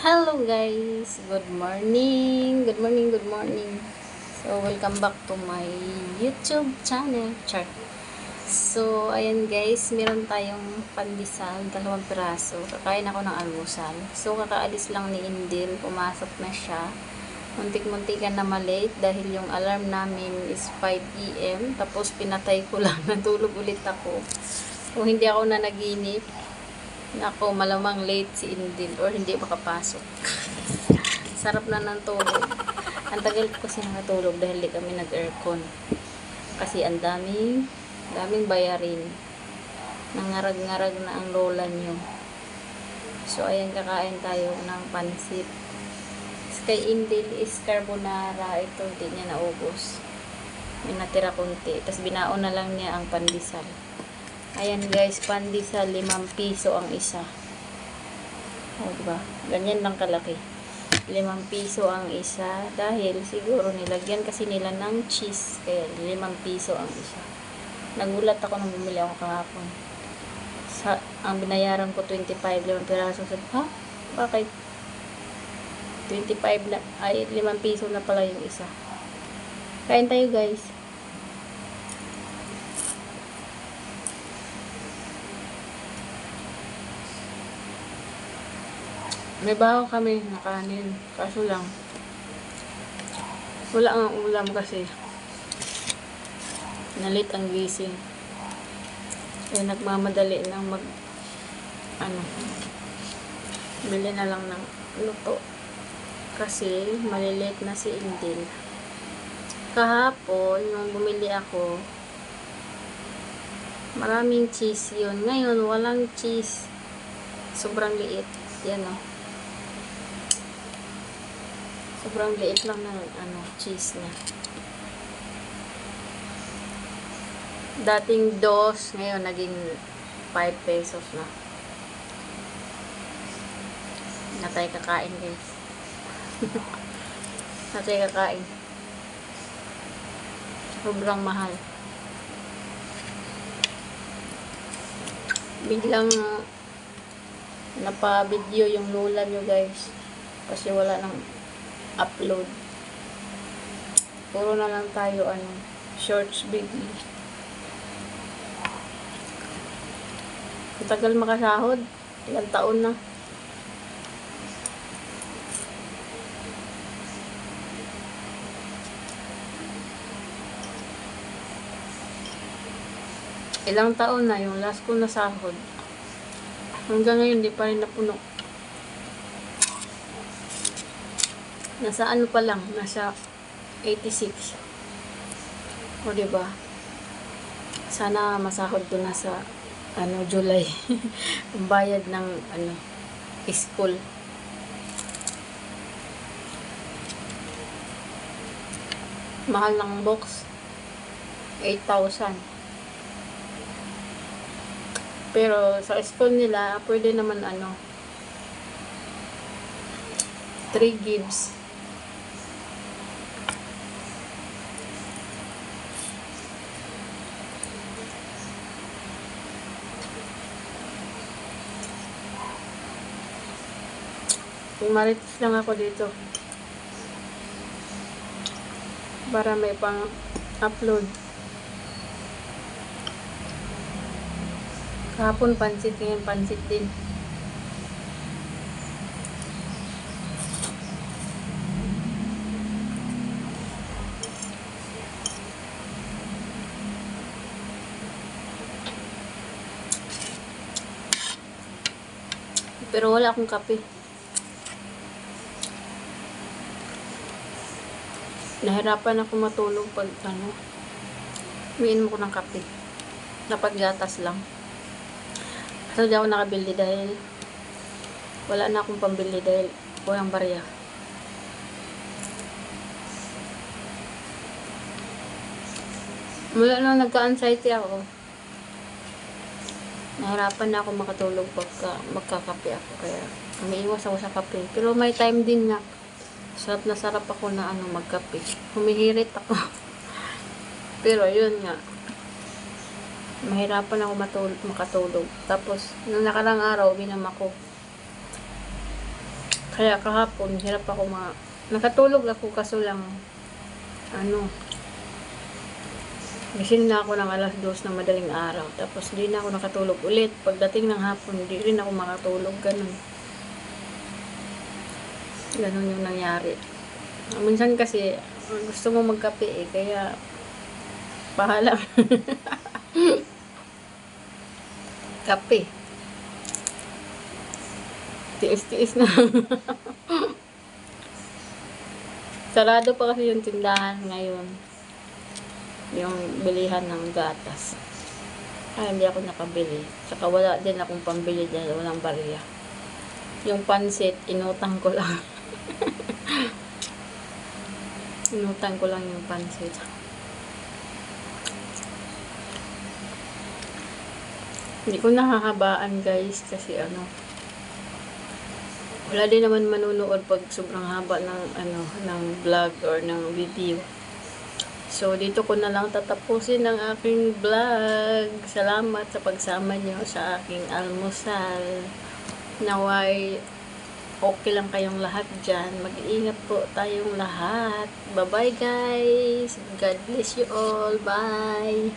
Hello guys! Good morning! Good morning, good morning! So, welcome back to my YouTube channel. Char. So, ayan guys, meron tayong pandesal, dalawang piraso. Kakain ako ng almusal. So, kakaalis lang ni Indil, pumasok na siya. Muntik-muntikan na malate dahil yung alarm namin is 5 p.m. Tapos pinatay ko lang, natulog ulit ako. Kung hindi ako na naginip, Nako, malamang late si Indil or hindi makapasok. Sarap na ng tulog. Ang tagal ko kasi nakatulog dahil di kami nag-aircon. Kasi ang daming, daming bayarin. Nangarag-ngarag na ang lola nyo. So, ayan, kakain tayo ng pansit. Kay Indil is carbonara. Ito, hindi niya naubos. May natira konti. Tapos binaon na lang niya ang pandesal. Ayan guys, pandesal, 5 piso ang isa. O, diba? Ganyan lang kalaki. 5 piso ang isa dahil siguro nilagyan kasi nila ng cheese. Kaya 5 piso ang isa. Nagulat ako nung bumili ako kahapon. Sa, ang binayaran ko 25, 5 piraso. Sabi, ha? Bakit? 25 na, ay 5 piso na pala yung isa. Kain tayo guys. May baho kami na kanin. Kaso lang, wala ang ulam kasi. Nalit ang gising. Kaya nagmamadali ng mag, ano, bili na lang ng luto. Kasi, malilit na si Indil. Kahapon, nung bumili ako, maraming cheese yun. Ngayon, walang cheese. Sobrang liit. Yan o. Sobrang liit lang ng ano, cheese niya. Dating dos, ngayon naging 5 pesos na. Natay kakain guys. Natay kakain. Sobrang mahal. Biglang napa-video yung lola nyo guys. Kasi wala nang upload. Puro na lang tayo ano, shorts video. Ang tagal makasahod. Ilang taon na. Ilang taon na yung last ko na sahod. Hanggang ngayon, di pa rin napuno. Nasa ano pa lang, nasa 86. O, di ba? Sana masahod ko na sa ano, July. Bayad ng ano, school. Mahal ng box. 8,000. Pero sa school nila, pwede naman ano, 3 gives. Marites lang ako dito. Para may pang upload. Kahapon pansit ngayon, pansit din. Pero wala akong kape. Nahirapan ako matulog pag ano, umiinom ko ng kape. Dapat gatas lang. So, di ako nakabili dahil wala na akong pambili dahil walang barya. Mula nung nagka-anxiety ako, nahirapan na ako makatulog pagka magkakape ako. Kaya, umiiwas ako sa kape. Pero may time din nga. Sarap na sarap ako na ano magkape. Humihirit ako. Pero yun nga. Mahirapan ako matulog, makatulog. Tapos, nung nakarang araw, binam ako. Kaya kahapon, hirap ako ma... Nakatulog ako kaso lang, ano, gising na ako ng alas 2 ng madaling araw. Tapos di na ako nakatulog ulit. Pagdating ng hapon, di rin ako makatulog. Ganun. Ganun yung nangyari. Minsan kasi, gusto mo magkape eh, kaya bahala. Kape. Tiis-tiis na. Sarado pa kasi yung tindahan ngayon. Yung bilihan ng gatas. Kaya hindi ako nakabili. Saka wala din akong pambili dyan. Walang bariya. Yung pansit, inutang ko lang. inutang ko lang yung pansit. Hindi ko nakakabaan guys kasi ano wala din naman manunood pag sobrang haba ng ano ng vlog or ng video. So dito ko na lang tatapusin ang aking vlog. Salamat sa pagsama niyo sa aking almusal. Naway okay lang kayong lahat dyan. Mag-iingat po tayong lahat. Bye-bye guys. God bless you all. Bye.